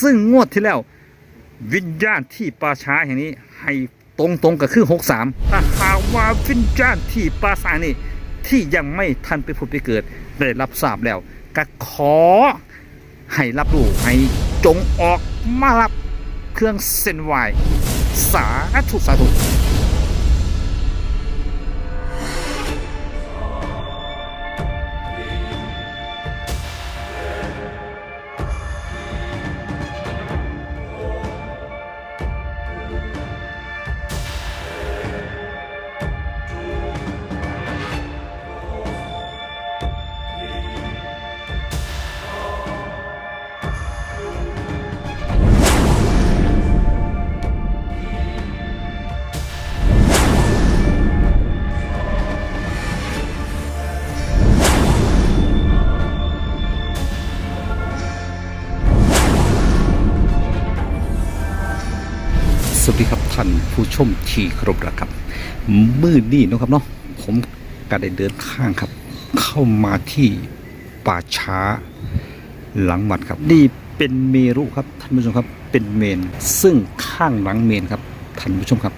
ซึ่งงวดที่แล้ว วิญญาณที่ป่าช้าแห่งนี้ ให้ตรงตรงกับคือหกสามถ้าหากว่าวิญญาณที่ป่าช้านี่ ที่ยังไม่ทันไปผุดไปเกิดได้รับทราบแล้วก็ขอให้รับรู้ให้จงออกมารับเครื่องเส้นไหวสาธุสาธุ ท่านผู้ชมที่ครพนะครับ มืดนี่นะครับเนาะผมก็ได้เดินทางครับ เข้ามาที่ป่าช้าหลังวัดครับ นี่เป็นเมรุครับท่านผู้ชมครับเป็นเมน ซึ่งข้างหลังเมนครับท่านผู้ชมครับ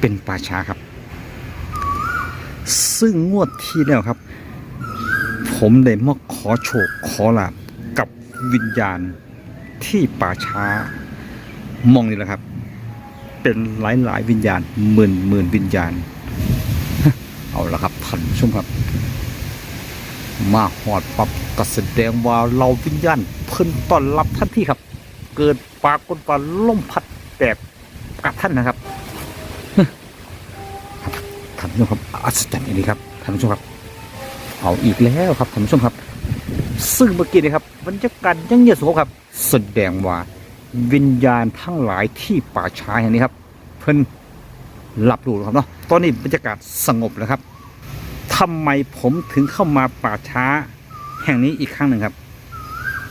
เป็นป่าช้าครับ ซึ่งงวดที่แล้วครับ ผมได้มาขอโชคขอลาบกับวิญญาณที่ป่าช้ามองนี่แหละครับ เป็นหลายหลายๆวิญญาณหมื่นหมื่นวิญญาณ เอาละครับท่านชมครับ มาหอดปับก็แสดงว่าเราวิญญาณเพิ่นต้อนรับท่านที่ครับ เกิดปรากฏว่าลมพัดแบบกับท่านนะครับท่านผู้ชมครับอัศจรรย์นี้ครับท่านผู้ชมครับ เอาอีกแล้วครับท่านผู้ชมครับ ซึ่งเมื่อกี้นี่ครับบรรยากาศยังเงียบสงบครับ แสดงว่า วิญญาณทั้งหลายที่ป่าช้าแห่งนี้ครับ เพิ่นหลับรู้แล้วครับเนาะตอนนี้บรรยากาศสงบแล้วครับทำไมผมถึงเข้ามาป่าช้าแห่งนี้อีกครั้งหนึ่งครับ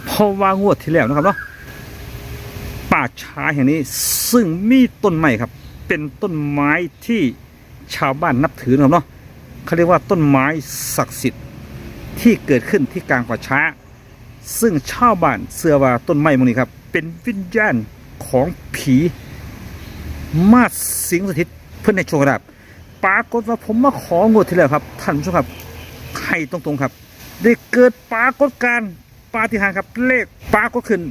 เพราะว่างวดที่แล้วนะครับเนาะป่าช้าแห่งนี้ซึ่งมีต้นไม้ครับ เป็นต้นไม้ที่ชาวบ้านนับถือนะครับเนาะเขาเรียกว่าต้นไม้ศักดิ์สิทธิ์ที่เกิดขึ้นที่กลางป่าช้า ซึ่งชาวบ้านเชื่อว่าต้นไม้พวกนี้ครับ เป็นวิญญาณของผีมาสิงสถิตเพื่อนในโชคลาภปรากฏว่าผมมาของวดที่แล้วครับ ท่านผู้ชมครับให้ตรงๆครับ ได้เกิดปรากฏการปาฏิหาริย์ครับ เลขปรากฏขึ้น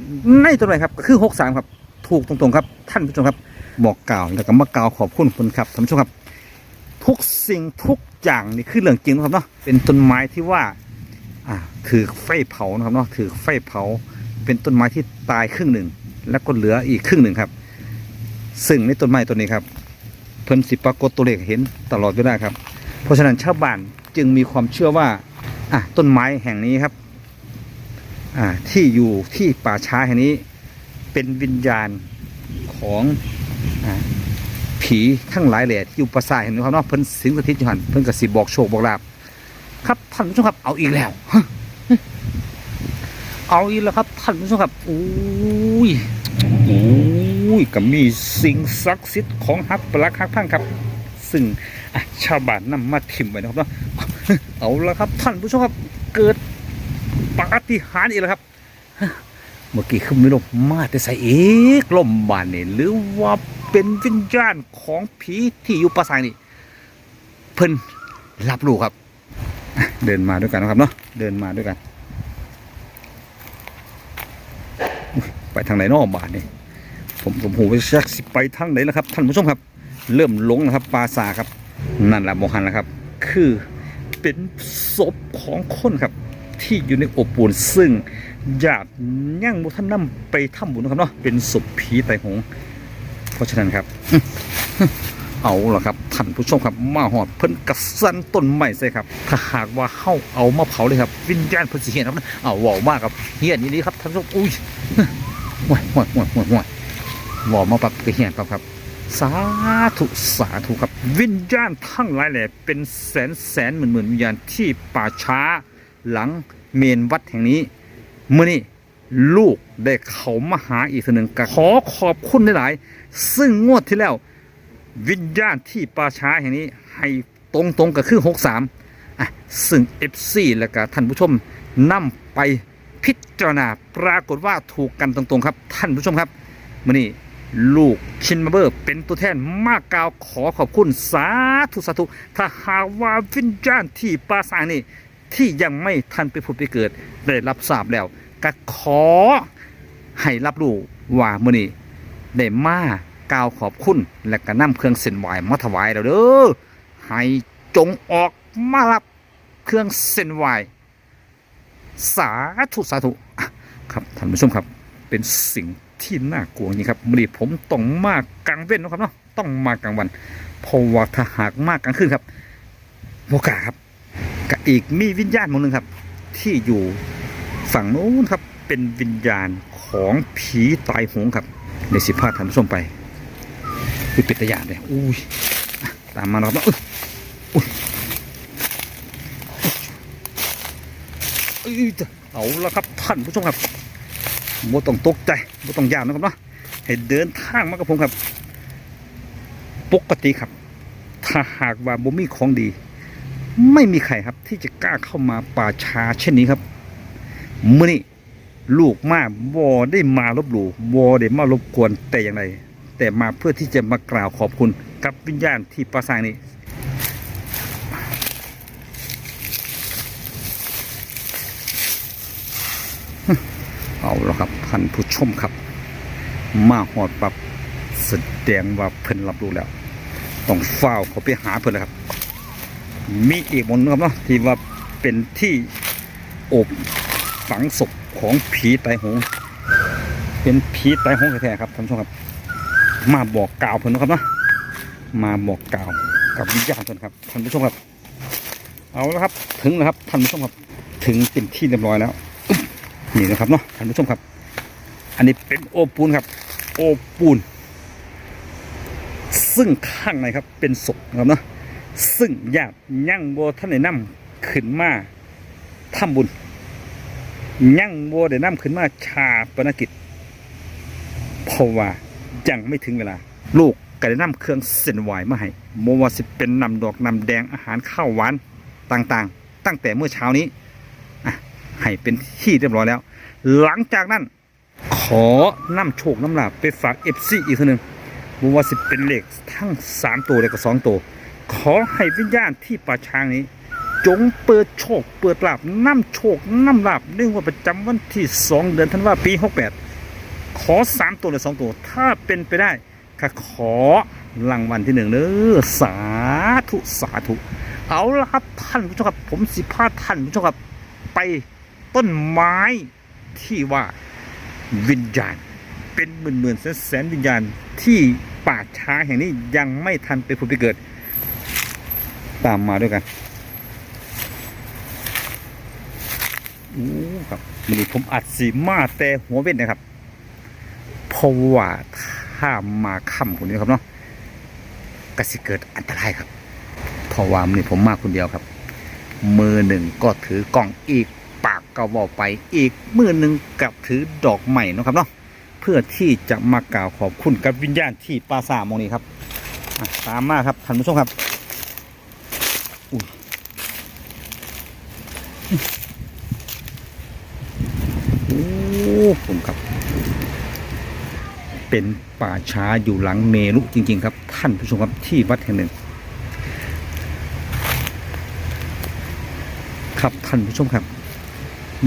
ในต้นไม้ครับก็คือหกสามครับ ถูกตรงๆครับ ท่านผู้ชมครับ บอกกล่าวแล้วก็มากล่าวขอบคุณคุณครับท่านผู้ชมครับ ทุกสิ่งทุกอย่างนี่คือเรื่องจริงนะครับเนาะเป็นต้นไม้ที่ว่าอ่าถือไฟเผานะครับเนาะถือไฟเผา เป็นต้นไม้ที่ตายครึ่งหนึ่ง แล้วก็เหลืออีกครึ่งหนึ่งครับ ซึ่งในต้นไม้ต้นนี้ครับ เพิ่นสิปรากฏตัวเลขเห็นตลอดเวลาครับ เพราะฉะนั้นชาวบ้านจึงมีความเชื่อว่าอะต้นไม้แห่งนี้ครับอ่าที่อยู่ที่ป่าช้าแห่งนี้ เป็นวิญญาณของอ่าผีทั้งหลายแหล่ที่อยู่ปราสาทเห็นไหมครับเนาะเพิ่นสิงสถิตอยู่หันเพิ่นก็สิบอกโชคบอกลาบครับท่านผู้ชมครับเอาอีกแล้ว เอาอีกแล้วครับท่านผู้ชมครับอุ้ยอุ้ยก็มีสิ่งศักดิ์สิทธิ์ของฮักปลักฮักพังครับ ซึ่งชาวบ้านนำมาถิ่มไว้นะครับเนาะเอาละครับท่านผู้ชมครับเกิดปาฏิหาริย์อีกแล้วครับ เมื่อกี้คือไม่ลมมาแต่ใส่เอกลมบานเนี่ยหรือว่าเป็นวิญญาณของผีที่อยู่ปราสาทนี่เพิ่นรับรู้ครับ เดินมาด้วยกันนะครับเนาะเดินมาด้วยกัน ไป ทางไหนนอกบ้านนี่ผมผมหูไปชักสิไปทางไหนแล้วครับ ท่านผู้ชมครับ เริ่มหลงนะครับปราสาครับ นั่นแหละโมหันแล้วครับ คือเป็นศพของคนครับ ที่อยู่ในอบปูนซึ่งญาติย่างบุท่านนํไปทำบุญนะครับเนาะเป็นศพผีไตหง เพราะฉะนั้นครับ เอาละครับท่านผู้ชมครับมาหอดเพิ่นกระสันต้นไม้ใส่ครับ ถ้าหากว่าเข้าเอามาเผาเลยครับ วิญญาณเพิ่นสิเห็นครับเอาว่าวมากครับเฮียนนี่นี่ครับท่านผู้ชมอุ้ย ห่วยห่วยห่วยห่วยห่วยเว่าวมาปักกระเฮียนครับครับ สาธุสาธุครับ วิญญาณทั้งหลายแหล่เป็นแสนแสนหมื่นหมื่นวิญญาณที่ป่าช้าหลังเมนวัดแห่งนี้เมื่อนี้ลูกได้เขามาหาอีกทีหนึ่งกขอขอบคุณหลายๆซึ่งงวดที่แล้ว วิญญาณที่ป่าช้าแห่งนี้ ให้ตรงตรงๆกับคือหกสามอะซึ่งเอฟซีและก็ท่านผู้ชมนำไป พิจารณาปรากฏว่าถูกกันตรงๆครับ ท่านผู้ชมครับมื่อนี้ลูกชินมาเบอร์ เป็นตัวแทนมากกาวขอขอบคุณสาธุสาธุถ้าหากว่าวิญญาณที่ปราสาทนี่ที่ยังไม่ทันไปผุดไปเกิดได้รับทราบแล้วก็ขอให้รับรู้ว่ามื่อนี้ได้มากาวขอบคุณและก็นำเครื่องเส้นไหวมาถวายแล้วเด้อให้จงออกมารับเครื่องเส้นไหว สาธุสาธุครับท่านผู้ชมครับ เป็นสิ่งที่น่ากลัวจริงครับวันนี้ผมต้องมากกลางเว้นนะครับเนาะต้องมากลางวันเพราะว่าถ้าหากมากกลางคืนครับโอกาสครับกับอีกมีวิญญาณมงหนึ่งครับ ที่อยู่ฝั่งโน้นครับเป็นวิญญาณของผีตายโหงครับในสิพาท่านผู้ชมไปคือปิดตายานเลยอุ้ยตามมานะครับเนาะอุ๊ยอุ้ย เอาละครับท่านผู้ชมครับโมต้องตกใจโมต้องยานนะครับเนาะให้เดินทางมากับผมครับ ปกติครับ ถ้าหากว่าบ่มีของดี ไม่มีใครครับ ที่จะกล้าเข้ามาป่าช้าเช่นนี้ครับเมื่อนี้ลูกมาบ่ได้มาลบหลู่บ่ได้มารบกวนแต่อย่างไรแต่มาเพื่อที่จะมากล่าวขอบคุณกับวิญญาณที่ปราสาทนี้ เอาละครับท่านผู้ชมครับ มาหอดปับแสดงว่าเพิ่นรับรู้แล้ว ต้องเฝ้าเขาไปหาเพิ่นเลยครับ มีอีกบนงครับเนาะที่ว่าเป็นที่อบฝังศพของผีตายโหง เป็นผีตายโหงแท้ๆครับท่านผู้ชมครับ มาบอกกล่าวเพิ่นนะครับเนาะมาบอกกล่าวกับวิญญาณเพิ่นครับท่านผู้ชมครับ เอาและครับ ถึงแล้วครับท่านผู้ชมครับ ถึงเป็นที่เรียบร้อยแล้ว นี่นะครับเนาะท่านผู้ชมครับ อันนี้เป็นโอปูนครับ โอปูน ซึ่งข้างในครับเป็นศพนะครับเนาะซึ่งญาติยั่งโบท่านได้นำขึ้นมาทำบุญยั่งโบได้นำขึ้นมาชาปนกิจเพราะว่ายังไม่ถึงเวลา ลูกก็ได้นำเครื่องเส้นไหวมาให้โมว่าสิเป็นนำดอกนำแดงอาหารข้าวหวานต่างๆ ตั้งแต่เมื่อเช้านี้ ให้เป็นที่เรียบร้อยแล้ว หลังจากนั้นขอนำโชคน้ำลาบไปฝากเอฟซีอีกทีหนึ่งบว่าสิเป็นเหลขทั้งสามตัวและก็สองตัว ขอให้วิญญาณที่ป่าช้างนี้ จงเปิดโชค เปิดลาบนำโชคน้ำลาบเนื่องว่าประจำวันที่สองเดือนธันวาปีหกแปดขอสามตัวหรือสองตัว ถ้าเป็นไปได้ข้าขอรางวัลที่หนึ่งเด้อสาธุสาธุ เอาละครับท่านผู้ชมครับ ผมสิพาท่านผู้ชมครับไป ต้นไม้ที่ว่าวิญญาณ เป็นหมื่นหมื่นแสนแสนวิญญาณที่ป่าช้าแห่งนี้ยังไม่ทันไปผุดไปเกิด ตามมาด้วยกันโอ้ครับวันนี้ผมอัดสีมาแต่หัวเว้นนะครับเพราะว่าถ้ามาค่ำคนนี้ครับเนาะก็สิเกิดอันตรายครับเพราะว่าวันนี้ผมมาคนเดียวครับ มือหนึ่งก็ถือกล้องอีก ก็บอกไปอีกมือหนึ่งกับถือดอกใหม่นะครับเนาะเพื่อที่จะมากล่าวขอบคุณกับวิญญาณที่ปราสาทมองนี้ครับตามมาครับท่านผู้ชมครับโอ้ผมครับ เป็นป่าช้าอยู่หลังเมรุจริง ๆ ครับ ท่านผู้ชมครับที่วัดแห่งหนึ่ง ครับท่านผู้ชมครับ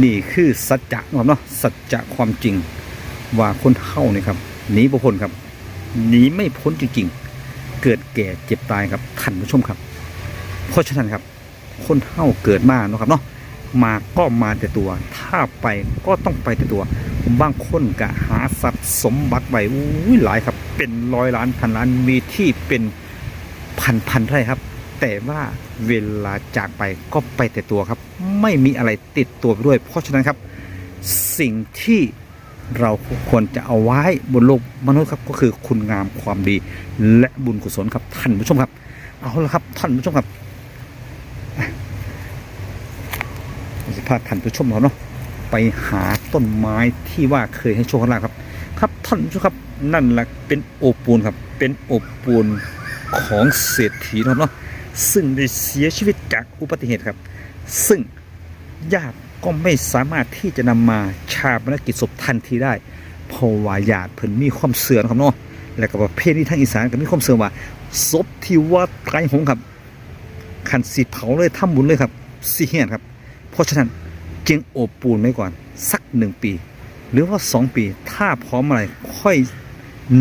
นี่คือสัจจะนะครับเนาะสัจจะความจริงว่าคนเฮาเนี่ยครับหนีบ่พ้นครับหนีไม่พ้นจริงๆ เกิดแก่เจ็บตายครับท่านผู้ชมครับ เพราะฉะนั้นครับ คนเฮาเกิดมาเนาะครับเนาะมาก็มาแต่ตัว ถ้าไปก็ต้องไปแต่ตัวบางคนก็หาทรัพย์สมบัติไว้อุ้ยหลายครับ เป็นร้อยล้านพันล้านมีที่เป็นพันพันไร่ครับ แต่ว่าเวลาจากไปก็ไปแต่ตัวครับ ไม่มีอะไรติดตัวไปด้วย เพราะฉะนั้นครับ สิ่งที่เราควรจะเอาไว้บนโลกมนุษย์ครับก็คือคุณงามความดี และบุญกุศลครับท่านผู้ชมครับ เอาละครับท่านผู้ชมครับอะผมจะพาท่านผู้ชมเราเนาะไปหาต้นไม้ที่ว่าเคยให้โชคให้ลาภครับ ครับท่านผู้ชมครับนั่นแหละเป็นโอปูนครับ เป็นโอปูนของเศรษฐีนะครับเนาะ ซึ่งได้เสียชีวิตจากอุบัติเหตุครับ ซึ่งญาติก็ไม่สามารถที่จะนำมาชาปนกิจศพทันทีได้เพราะว่าญาติเพิ่นมีความเสื่อนครับเนาะและก็ประเภทนี้ทางอีสานก็มีความเสื่อว่าศพที่ว่าตายหงครับขันสีเผาเลยทำบุญเลยครับสีเหียนครับ เพราะฉะนั้นจึงโอบปูนไว้ก่อนสักหนึ่งปี หรือว่าสองปี ถ้าพร้อมอะไรค่อย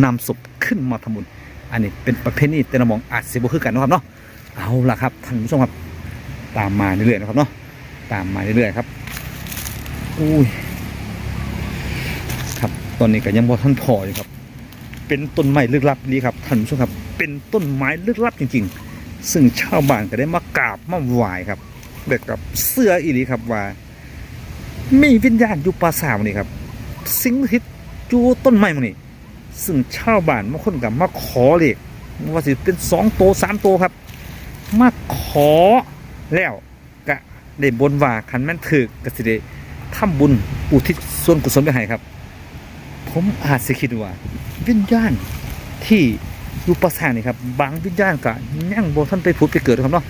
นำศพขึ้นมาทำบุญ อันนี้เป็นประเพณีแต่ละมองอาจเสียบ่คือกันนะครับเนาะ เอาละครับท่านผู้ชมครับ ตามมาเรื่อยๆนะครับเนาะตามมาเรื่อยๆครับอุ้ยครับตอนนี้ก็ยังบ่ท่านพออยู่ครับ เป็นต้นไม้ลึกลับดีครับท่านผู้ชมครับ เป็นต้นไม้ลึกลับจริง ๆ ซึ่งชาวบ้านก็ได้มากราบมาไหว้ครับแบบกับเสื้ออีหลีครับว่ามีวิญญาณอยู่ป่าสาวนี่ครับ สิงสถิตจูต้นไม้มันนี่ซึ่งชาวบ้านบางคนกับมาขอเลขว่าสิเป็นสองโตสามโตครับ มาขอแล้วก็ได้บนว่าขันแม่นถือกกสิได้ทำบุญอุทิศส่วนกุศลไปให้ครับ ผมอาจสิคิดว่า วิญญาณที่อยู่ประสาทนี่ครับ บางวิญญาณก็ยังบ่ท่านไปผุดไปเกิดครับเนาะ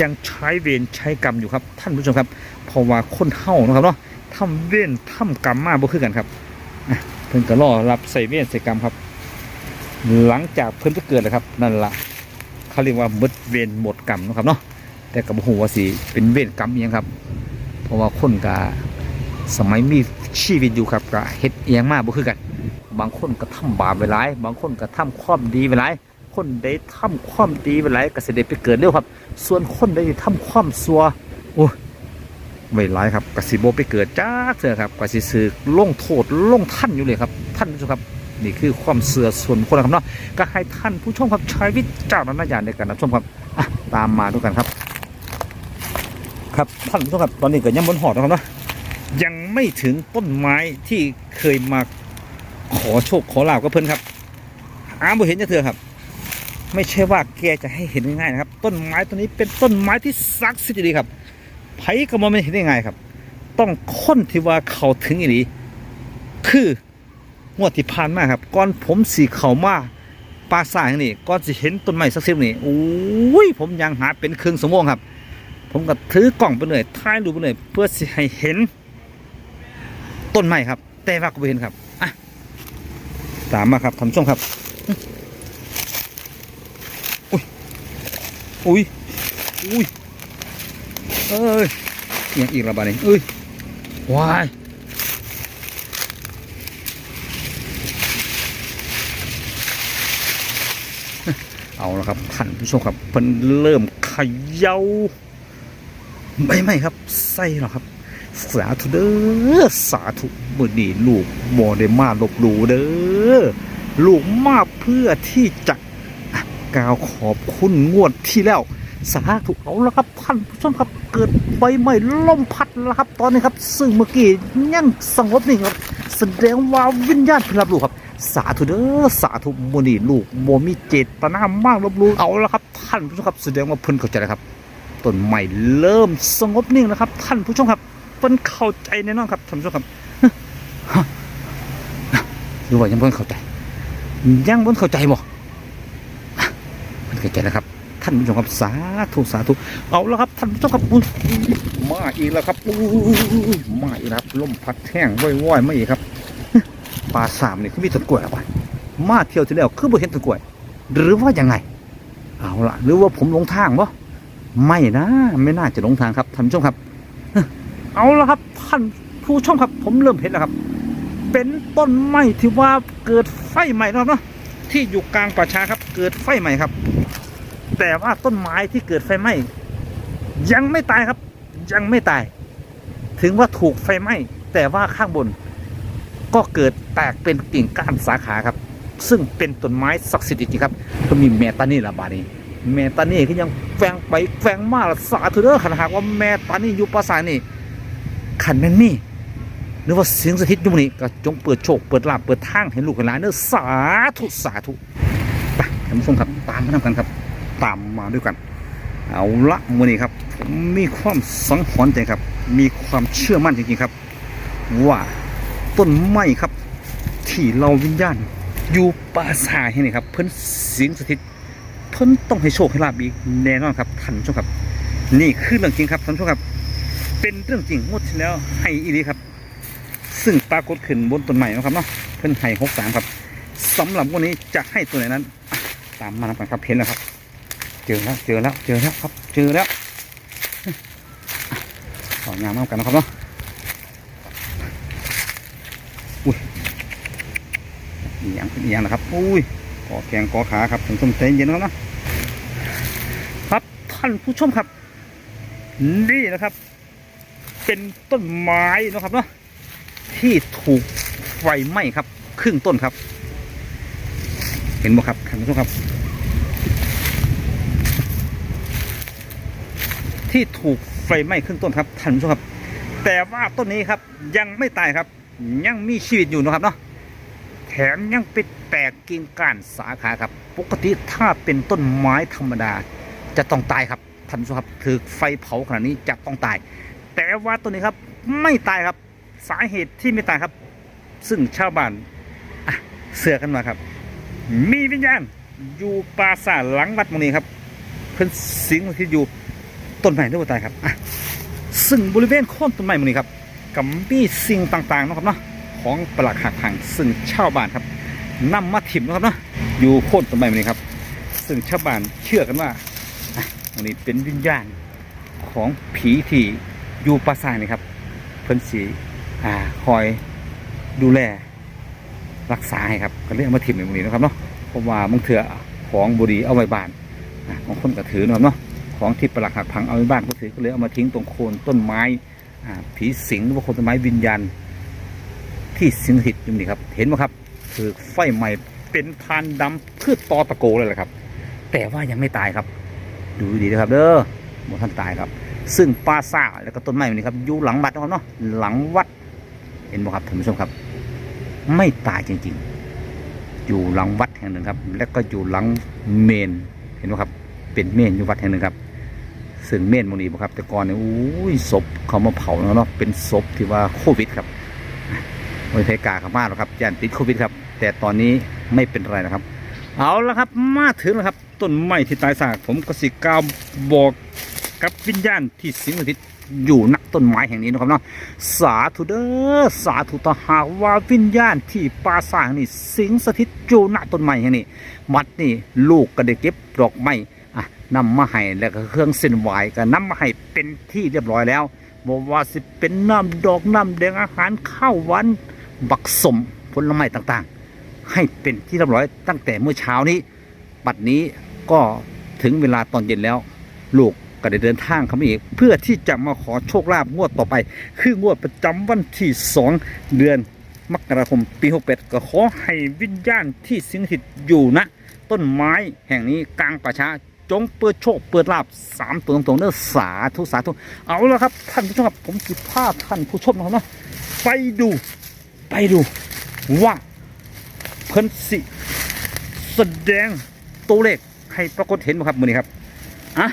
ยังใช้เวรใช้กรรมอยู่ครับ ท่านผู้ชมครับเพราะว่าคนเฮานะครับเนาะทำเวรทำกรรมมาบ่คือกันครับเพิ่นก็รอรับใส่เวรใส่กรรมครับ หลังจากเพิ่นไปเกิดแล้วครับ นั่นละ เขาเรียกว่าหมดเวรหมดกรรมนะครับเนาะแต่ก็บ่ฮู้ว่าสิเป็นเวรกรรมอีหยังครับ เพราะว่าคนก็สมัยมีชีวิตอยู่ครับก็เฮ็ดอียงมากบ่คือกัน บางคนก็ทำบาปไว้หลาย บางคนก็ทำความดีไว้หลาย คนได้ทำความดีไว้หลายก็สิได้ไปเกิดเร็วครับ ส่วนคนได้ทำความชั่วโอ้ไว้หลายครับกสิบ่ไปเกิดจ้าเสือครับกสิสึกลงโทษลงท่านอยู่เลยครับ ท่านผู้ชมครับ นี่คือความเสื่อส่วนคนนะครับเนาะก็ให้ท่านผู้ชมครับใช้วิจารณญาณในการรับชมครับอะตามมาด้วยกันครับ ครับท่านผู้ชมครับตอนนี้เก็ยังบนหอดนะครับเนาะยังไม่ถึงต้นไม้ที่เคยมาขอโชคขอลาบกับเพื่อนครับหาบ่เห็นจะเถื่อครับ ไม่ใช่ว่าแกจะให้เห็นง่ายๆนะครับ ต้นไม้ต้นนี้เป็นต้นไม้ที่ศักดิ์สิทธิ์ดีครับไผก็มองไม่เห็นได้ง่ายครับ ต้องค้นที่ว่าเขาถึงอีนีคือ งวดที่ผ่านมาครับก่อนผมสีเขามาปลาสายนี่ก่อนสิเห็นต้นไม้สักสียนี่โอ้ยผมยังหาเป็นครึ่งสมองครับ ผมก็ถือกล่องไปเลยถ่ายรูปไปเลยเพื่อสิให้เห็น ต้นไม้ครับ แต่ว่าก็ไม่เห็นครับอะตามมาครับท่านผู้ชมครับอุ้ยอุ้ยอุ้ยเอ้ยอยังอีกระบาดนี่เอ้ยวาย เอาละครับท่านผู้ชมครับเพิ่นเริ่มเขย่าไม่ไม่ครับใส่หรอครับ สาธุเด้อสาธุมือนีลูกบ่ได้มาลบหลูเด้อลูกมาเพื่อที่จะกล่าวขอบคุณงวดที่แล้วสาธุเอาละครับท่านผู้ชมครับเกิดไฟไหม้ลมพัดแล้วครับ ตอนนี้ครับ ซึ่งเมื่อกี้ยังสงบนิ่งครับแสดงว่าวิญญาณพิรับรู้ครับ สาธุเด้อสาธุโมนี่ลูกโมมีเจตนามากลบหลูเอาละครับ ท่านผู้ชมครับแสดงว่าเพิ่นเข้าใจแล้วครับต้นไม้เริ่มสงบนิ่งแล้วครับ ท่านผู้ชมครับเพิ่นเข้าใจแน่นอนครับท่านผู้ชมครับหรือว่ายังเพิ่นเข้าใจ ยังเพิ่นเข้าใจบ่เพิ่นเข้าใจแล้วครับ ท่านผู้ชมครับสาธุสาธุเอาละครับท่านผู้ชมครับมาอีกแล้วครับมาอีกแล้วครับลมพัดแห้งว่อยๆไมาอีกครับ ปลาสามนี่คือมีต้นกล้วยเอาไว้มาเที่ยวที่แล้วคือบ่เห็นต้นกล้วย หรือว่ายังไง เอาละหรือว่าผมหลงทางบ่ไม่นะไม่น่าจะหลงทางครับท่านผู้ชมครับ เอาละครับท่านผู้ชมครับ ผมเริ่มเห็นแล้วครับ เป็นต้นไม้ที่ว่าเกิดไฟใหม่แล้วเนาะที่อยู่กลางป่าช้าครับ เกิดไฟใหม่ครับ แต่ว่าต้นไม้ที่เกิดไฟไหม้ยังไม่ตายครับ ยังไม่ตาย ถึงว่าถูกไฟไหม้แต่ว่าข้างบน ก็เกิดแตกเป็นกิ่งก้านสาขาครับ ซึ่งเป็นต้นไม้ศักดิ์สิทธิ์จริงครับก็มีแมตานี่ละบาดนี้แมตานี่ก็ยังแฝงไปแฝงมาสาธุเด้อขันหากว่าแมตานี่อยู่ภาษานี่ขันแม่นนี่หรือว่าเสียงสถิตอยู่นี่ก็จงเปิดโชคเปิดลาบเปิดทางให้ลูกให้หลานเด้อสาธุสาธุไปท่านผู้ชมครับตามมาทำกันครับ ตามมาด้วยกัน เอาละมือนี้ครับผมมีความสังหรณ์ใจครับ มีความเชื่อมั่นจริงๆครับ ว่า ต้นไม้ครับ ที่เราวิญญาณ อยู่ป่าสาแห่งนี้ครับ เพิ่นสิงสถิต เพิ่นต้องให้โชคให้ลาบอีกแน่นอนครับท่านผู้ชมครับ นี่คือเรื่องจริงครับท่านผู้ชมครับ เป็นเรื่องจริงงวดที่แล้วให้อีนีครับ ซึ่งปรากฏขึ้นบนต้นไม้นะครับเนาะเพิ่นให้หกสามครับสำหรับวันนี้จะให้ตัวไหนนั้น ตามมากันครับเห็นแล้วครับ เจอแล้วเจอแล้วเจอแล้วครับ เจอแล้วสองงามมากกันนะครับเนาะอุ้ย อีหยังอีหยังนะครับอุ้ยกอแขงกอขาครับถึงต้มใจเย็นครับเนาะครับท่านผู้ชมครับ นี่นะครับ เป็นต้นไม้นะครับเนาะที่ถูกไฟไหม้ครับ ครึ่งต้นครับ เห็นไหมครับท่านผู้ชมครับ ที่ถูกไฟไหม้ครึ่งต้นครับท่านผู้ชมครับ แต่ว่าต้นนี้ครับยังไม่ตายครับ ยังมีชีวิตอยู่นะครับเนาะ มยังเป็นแตกกิ่งก้านสาขาครับ ปกติถ้าเป็นต้นไม้ธรรมดา จะต้องตายครับท่านผู้ชมครับถือไฟเผาขนาดนี้จะต้องตาย แต่ว่าต้นนี้ครับไม่ตายครับสาเหตุที่ไม่ตายครับ ซึ่งชาวบ้านเสือกันมาครับ มีวิญญาณอยู่ปราสาทหลังวัดมงนี้ครับ เพิ่อนสิงที่อยู่ต้นไม้ด้วยตายครับซึ่งบริเวณโค่นต้นไม้มงนี้ครับกับมีสิ่งต่างๆนะครับเนาะ ของประหลาดหักพังซึ่งชาวบ้านครับนำมาถิ่มนะครับเนาะอยู่โค่นต้นไม้หมองนี้ครับ ซึ่งชาวบ้านเชื่อกันว่าอะหมองนี้เป็นวิญญาณของผีที่อยู่ปราสาทนี่ครับ เพิ่นสีอ่าคอยดูแลรักษาให้ครับก็เลยเอามาถิ่มในตรงนี้นะครับเนาะเพราะว่าบางเถื่อของบุรีเอาไว้บ้านอะบางคนก็ถือนะครับเนาะของที่ประหลักหักพังเอาไว้บ้านก็ถือก็เลยเอามาทิ้งตรงโคนต้นไม้อ่าผีสิงหรือว่าคนต้นไม้วิญญาณ ที่สิงสถิตอยู่นี่ครับ เห็นไหมครับคือไฟใหม่เป็นพานดำพืชตอตะโกเลยแหละครับ แต่ว่ายังไม่ตายครับ ดูดีนะครับ เด้อหมดท่านตายครับ ซึ่งปราสาแล้วก็ต้นไม้นี้ครับอยู่หลังวัดนะครับเนาะหลังวัด เห็นไหมครับท่านผู้ชมครับ ไม่ตายจริง ๆ อยู่หลังวัดแห่งหนึ่งครับ และก็อยู่หลังเมนเห็นไหมครับ เป็นเมนอยู่วัดแห่งหนึ่งครับซึ่งเมนโมนีบครับ แต่ก่อนเนี่ยอุ้ยศพเขามาเผาเนาะเป็นศพที่ว่าโควิดครับ ไม่ใช่กาข้ามาหรอกครับยันติดโควิดครับ แต่ตอนนี้ไม่เป็นไรนะครับ เอาละครับมาถึงแล้วครับต้นไม้ที่ตายซากผมก็สิกาวบอกกับวิญญาณที่สิงสถิตอยู่ณต้นไม้แห่งนี้นะครับเนาะสาธุเด้อสาธุตาหากว่าวิญญาณที่ปราสาทนี่สิงสถิตอยู่ณต้นไม้แห่งนี้มัดนี่ลูกก็ได้เก็บดอกไม้อะนำมาให้แล้วก็เครื่องเส้นไหวก็นำมาให้เป็นที่เรียบร้อยแล้วบอกว่าสิเป็นน้ำดอกน้ำแดงอาหารข้าวหวาน บักสมผลไม้ต่างๆ ให้เป็นที่เรียบร้อยตั้งแต่เมื่อเช้านี้ บัดนี้ก็ถึงเวลาตอนเย็นแล้ว ลูกก็ได้เดินทางเข้ามาอีก เพื่อที่จะมาขอโชคลาภงวดต่อไป คืองวดประจำวันที่ 2 เดือนมกราคมปี68ก็ขอให้วิญญาณที่สิงสถิตอยู่ณต้นไม้แห่งนี้กลางป่าช้าจงเปิดโชคเปิดลาบสามตัวตรงๆเด้อสาธุสาธุเอาละครับ ท่านผู้ชมครับผมจิพาท่านผู้ชมนะครับเนาะไปดู ไปดูว่าเพิ่นสิแสดงตัวเลขให้ปรากฏเห็นไหมครับมือนี้ครับอะ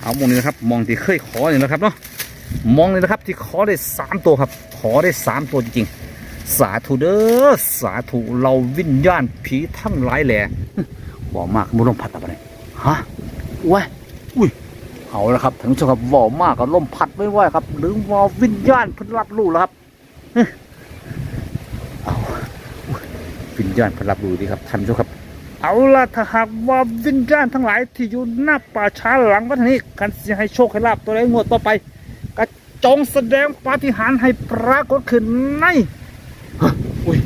เอามองนี้นะครับ มองที่เคยขอเนี่ยนะครับเนาะมองเลยนะครับที่ขอได้สามตัวครับ ขอได้สามตัวจริงๆ สาธุเด้อสาธุเราวิญญาณผีทั้งหลายแหล่บอกมากมุลมพัดอะไรเนี่ยฮะว้ยอุ้ยเอาละครับท่านผู้ชมครับบอกมากก็ลมพัดไม่ไหวครับ หรือว่าวิญญาณเพิ่นรับรู้แล้วครับเอ้ยเอาอุ้ย วิญญาณพิ่นรับรู้ดีครับท่านผู้ชมครับ เอาล่ะถ้าหากว่าวิญญาณทั้งหลายที่อยู่หน้าป่าช้าหลังวัดนี้กันจะให้โชคให้ลาบตัวใดงวดต่อไปก็จงแสดงปาฏิหาริย์ให้ปรากฏขึ้นในอุ้ย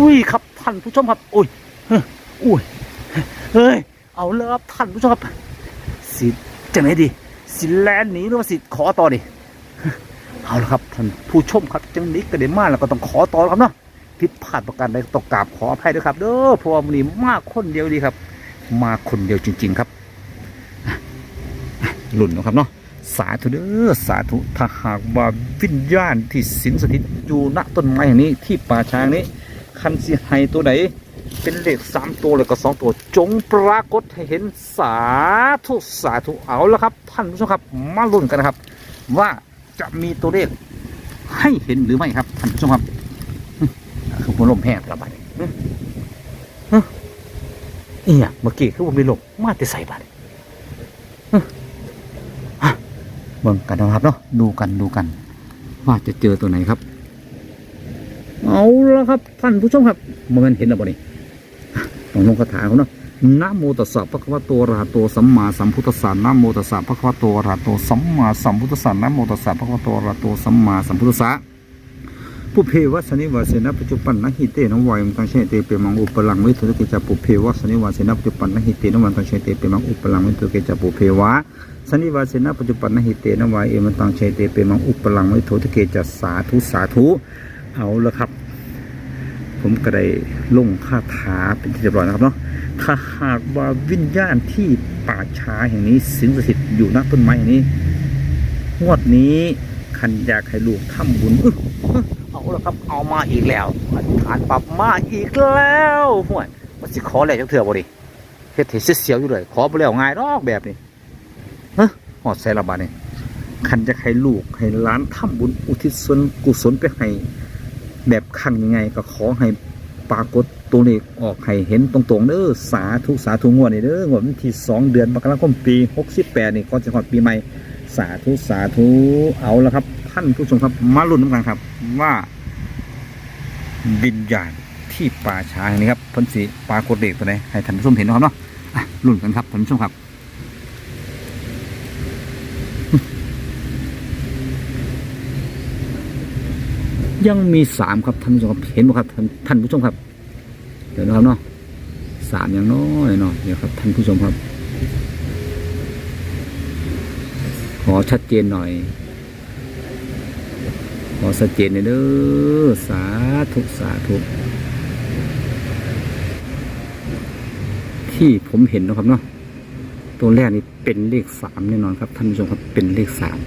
อุ้ยครับท่านผู้ชมครับอุ้ยเฮ้ยอุ้ยเฮ้ยเอาเลยครับท่านผู้ชมครับสิจะไหนดี สิแลนหนีหรือว่าสิขอต่อดิเอาละครับท่านผู้ชมครับจังนี้ก็ได้มาแล้วก็ต้องขอต่อแล้วครับเนาะ ผิดพลาดประการใดต้องกราบขออภัยด้วยครับ เด้อเพราะว่ามันนี้มาคนเดียวดีครับ มาคนเดียวจริง ๆครับหลุ่นนะครับเนาะสาธุเด้อสาธุถ้าหากว่าวิญญาณที่สิงสถิตอยู่ณต้นไม้แห่งนี้ที่ป่าช้างนี้ คันสิให้ตัวไหนเป็นเลขสามตัวเลยก็สองตัว จงปรากฏให้เห็นสาธุสาธุเอาล้วครับ ท่านผู้ชมครับ มาลุ้นกันนะครับ ว่าจะมีตัวเลขให้เห็นหรือไม่ครับท่านผู้ชมครับ คือมันลมแห้งแต่ละบาดนี่ฮะฮะอียเมื่อกี้คือผมมีลมมาแต่ใส่บาดเบิ่งกันนะครับเนาะดูกันดูกัน ว่าจะเจอตัวไหนครับ เอาละครับท่านผู้ชมครับมันเห็นแล้วบ่นี่ต้องลงคาถาเขาเนาะนะโมตัสสะภะคะวะโตอะระหะโตสัมมาสัมพุทธัสสะนะโมตัสสะภะคะวะโตอะระหะโตสัมมาสัมพุทธัสสะนะโมตัสสะภะคะวะโตอะระหะโตสัมมาสัมพุทธัสสะ ปุเพวัสนิวาเสนะปัจจุปันนะหิเตนวายังตังเชเตเปมังอุปลังวิทุกิจาปุเพวัสนิวาเสนะปัจจุปันนะหิเตนวันตังเชเตเปมังอุปลังวิทุกิจาปุเพวะสนิวาเสนะปัจจุปันนะหิเตนวาเอมันตังเชเตเปมังอุปลังวิทุกิจาสาธุสาธุเอาละครับ ผมก็ได้ลงคาถาเป็นที่เรียบร้อยนะครับเนาะถ้าหากว่าวิญญาณที่ป่าช้าแห่งนี้สิงสถิตอยู่ณต้นไม้แห่งนี้งวดนี้คันอยากให้ลูกทำบุญ เอาละครับเอามาอีกแล้วอธิษฐานปรับมาอีกแล้วห่วยมันสิขออะไรจักเถื่อบ่ดิเฮ็ดให้เสียวอยู่เลยขอบ่แล้วง่ายดอกแบบนี้ฮะหอดใส่ละบาดนี่คันจะให้ลูกให้หล้านทำบุญอุทิศส่วนกุศลไปให้แบบครั้งยังไง ก็ขอให้ปรากฏตัวเลขออกให้เห็นตรงๆเด้อสาธุสาธุงวดนี่เด้องวดวันที่สองเดือนมกราคมปีหกสิบแปดนี่ก่อนจะหอดปีใหม่สาธุสาธุเอาละครับ ท่านผู้ชมครับ มาลุ้นน้ำกันครับ ว่าวิญญาณที่ป่าช้าแห่งนี้ครับพ้นสีปรากฏเด็กตัวไหนให้ท่านผู้ชมเห็นนะครับเนาะอะลุ้นกันครับท่านผู้ชมครับยังมีสามครับท่านผู้ชมครับเห็นไหมครับท่านท่านผู้ชมครับ เดี๋ยวนะครับเนาะสามอย่างน้อยเนาะเดี๋ยวครับท่านผู้ชมครับ ขอชัดเจนหน่อย ขอชัดเจนหน่อยเด้อสาธุสาธุที่ผมเห็นนะครับเนาะตัวแรกนี่เป็นเลขสามแน่นอนครับท่านผู้ชมครับเป็นเลขสาม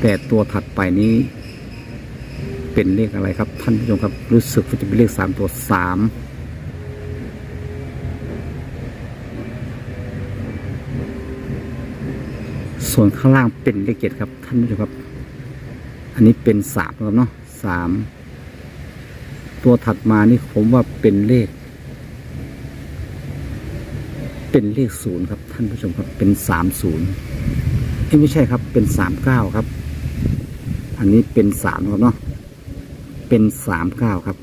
แต่ตัวถัดไปนี้ เป็นเลขอะไรครับท่านผู้ชมครับ รู้สึกว่าจะเป็นเลขสามตัวสามส่วนข้างล่างเป็นเลขเจ็ดครับท่านผู้ชมครับ อันนี้เป็นสามครับเนาะสามตัวถัดมานี่ผมว่าเป็นเลข เป็นเลขศูนย์ครับ ท่านผู้ชมครับ เป็นสามศูนย์ไม่ใช่ครับ เป็นสามเก้าครับ อันนี้เป็นสามครับเนาะเป็นสามเก้าครับ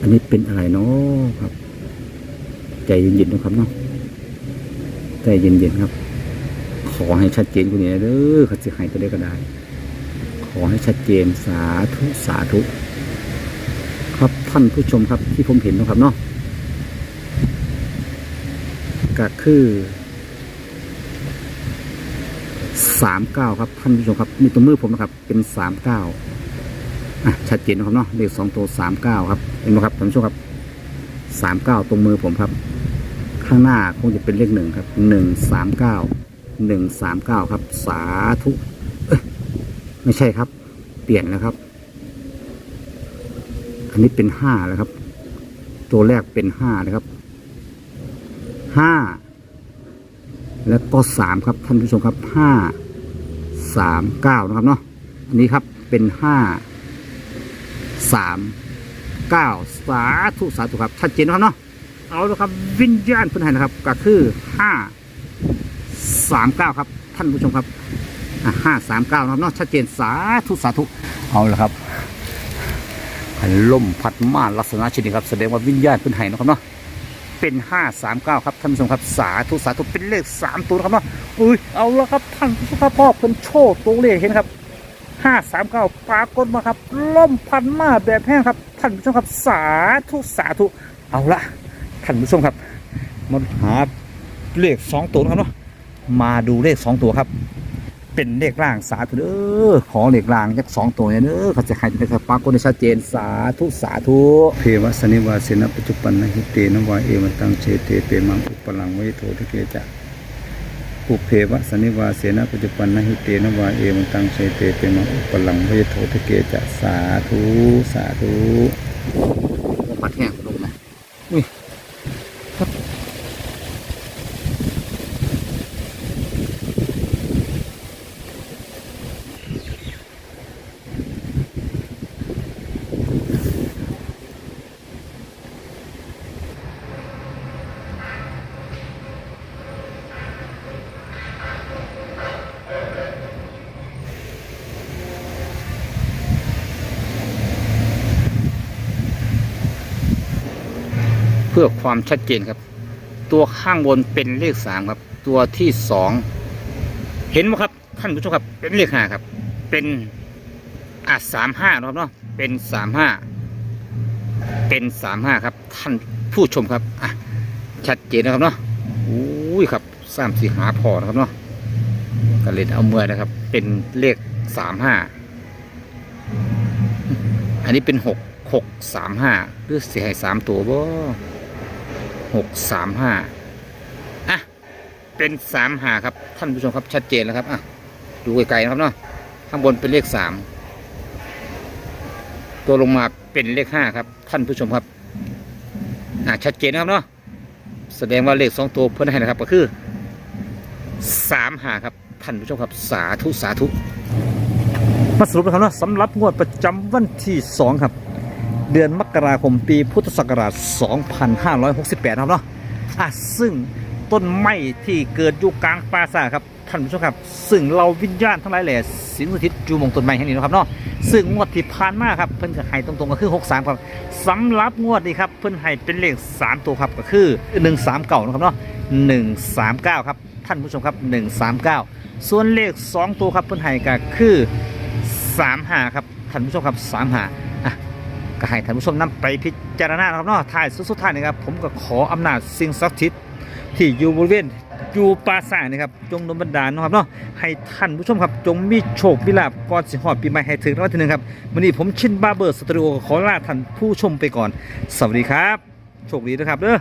อันนี้เป็นอะไรเนาะครับ ใจเย็นๆนะครับเนาะ ใจเย็นๆครับ ขอให้ชัดเจนกว่านี้เด้อขาจะให้ก็ได้ก็ได้ ขอให้ชัดเจนสาธุสาธุ ครับท่านผู้ชมครับที่ผมเห็นนะครับเนาะก็คือสามเก้าครับท่านผู้ชมครับนี่ตัวมือผมนะครับ เป็นสามเก้าอะชัดเจนนะครับเนาะเลขสองตัวสามเก้าครับเห็นไหมครับท่านผู้ชมครับสามเก้าตรงมือผมครับ ข้างหน้าคงจะเป็นเลขหนึ่งครับหนึ่งสามเก้าหนึ่งสามเก้าครับ สาธุเอ้ยไม่ใช่ครับ เปลี่ยนแล้วครับ อันนี้เป็นห้าแล้วครับ ตัวแรกเป็นห้านะครับห้าแล้วก็สามครับท่านผู้ชมครับห้าสามเก้านะครับเนาะอันนี้ครับเป็นห้าสามเก้าสาธุสาธุครับชัดเจนนะครับเนาะ เอาละครับ วิญญาณพื้นให้นะครับ ก็คือห้าสามเก้าครับ ท่านผู้ชมครับห้าสามเก้านะครับเนาะชัดเจนสาธุสาธุเอาละครับลมพัดมาลักษณะเช่นนี้ครับ แสดงว่าวิญญาณพื้นให้นะครับเนาะเป็นห้าสามเก้าครับท่านผู้ชมครับสาธุสาธุเป็นเลขสามตัวนะครับเนาะอุ้ยเอาละครับท่านผู้ชมครับพ่อเพิ่นโชว์ตัวเลขเห็นครับห้าสามเก้าปรากฏมาครับล่มพันมาแบบแห้งครับ ท่านผู้ชมครับสาธุสาธุเอาละ ท่านผู้ชมครับมาหาเลขสองตัวนะครับเนาะมาดูเลขสองตัวครับ เป็นเลขล่างสาธุเด้อขอเลขล่างยักสองตัวเนี่ยเด้อเขาจะให้ได้ครับปรากฏในชัดเจนสาธุสาธุเพวะสนิวาสินะปัจจุปันนหิเตนะวาเอมันตังเชเตเปมังอุปลังเวโททเกจะอุเพวะสนิวาเสนะปัจจุปันนหิเตนะวาเอมันตังเชเตเปมังอุปลังเวโททเกจะสาธุสาธุปัดแห้งลงนะอุ้ พื่อความชัดเจนครับ ตัวข้างบนเป็นเลขสามครับ ตัวที่สองเห็นไหมครับท่านผู้ชมครับ เป็นเลขห้าครับ เป็นอะสามห้านะครับเนาะเป็นสามห้าเป็นสามห้าครับ ท่านผู้ชมครับอะชัดเจนนะครับเนาะอุ้ยครับสามสี่หาพอนะครับเนาะก็เลยเอาเมื่อนะครับ เป็นเลขสามห้าอันนี้เป็นหกหกสามห้าหรือเสียให้สามตัวบ่ หกสามห้าอะ เป็นสามห้าครับ ท่านผู้ชมครับชัดเจนแล้วครับ อะ ดูไกลๆนะครับเนาะ ข้างบนเป็นเลขสาม ตัวลงมาเป็นเลขห้าครับ ท่านผู้ชมครับ อะ ชัดเจนนะครับเนาะ แสดงว่าเลขสองตัวเพิ่นให้นะครับ ก็คือสามห้าครับ ท่านผู้ชมครับ สาธุ สาธุ มาสรุปนะครับว่าะสำหรับงวดประจำวันที่2ครับ เดือนมกราคมปีพุทธศักราช 2568นะครับเนาะอะซึ่งต้นไม้ที่เกิดอยู่กลางป่าซ่าครับท่านผู้ชมครับ ซึ่งเราวิญญาณทั้งหลายแหล่สิงสถิตอยู่มงต้นไม้แห่งนี้นะครับเนาะซึ่งงวดที่ผ่านมาครับเพิ่นก็ให้ตรงๆก็คือ 63 ครับสำหรับงวดนี้ครับเพิ่นให้เป็นเลข 3 ตัวครับก็คือ 139 นะครับเนาะ139 ครับท่านผู้ชมครับ 139 ส่วนเลข 2 ตัวครับเพิ่นให้ก็คือสามหาครับท่านผู้ชมครับสามหา ก็ให้ท่านผู้ชมนำไปพิจารณาครับเนาะท้ายสุดๆท้ายนะครับ ผมก็ขออำนาจสิ่งศักดิ์สิทธิ์ที่อยู่บริเวณอยู่ปราสาทนะครับ จงดลบันดาลนะครับเนาะให้ท่านผู้ชมครับ จงมีโชคมีลาภก่อนสิหอดปีใหม่ให้ถึงรางวัลที่หนึ่งครับวันนี้ผมชินบาร์เบอร์สตูดิโอขอลาท่านผู้ชมไปก่อน สวัสดีครับ โชคดีนะครับเด้อ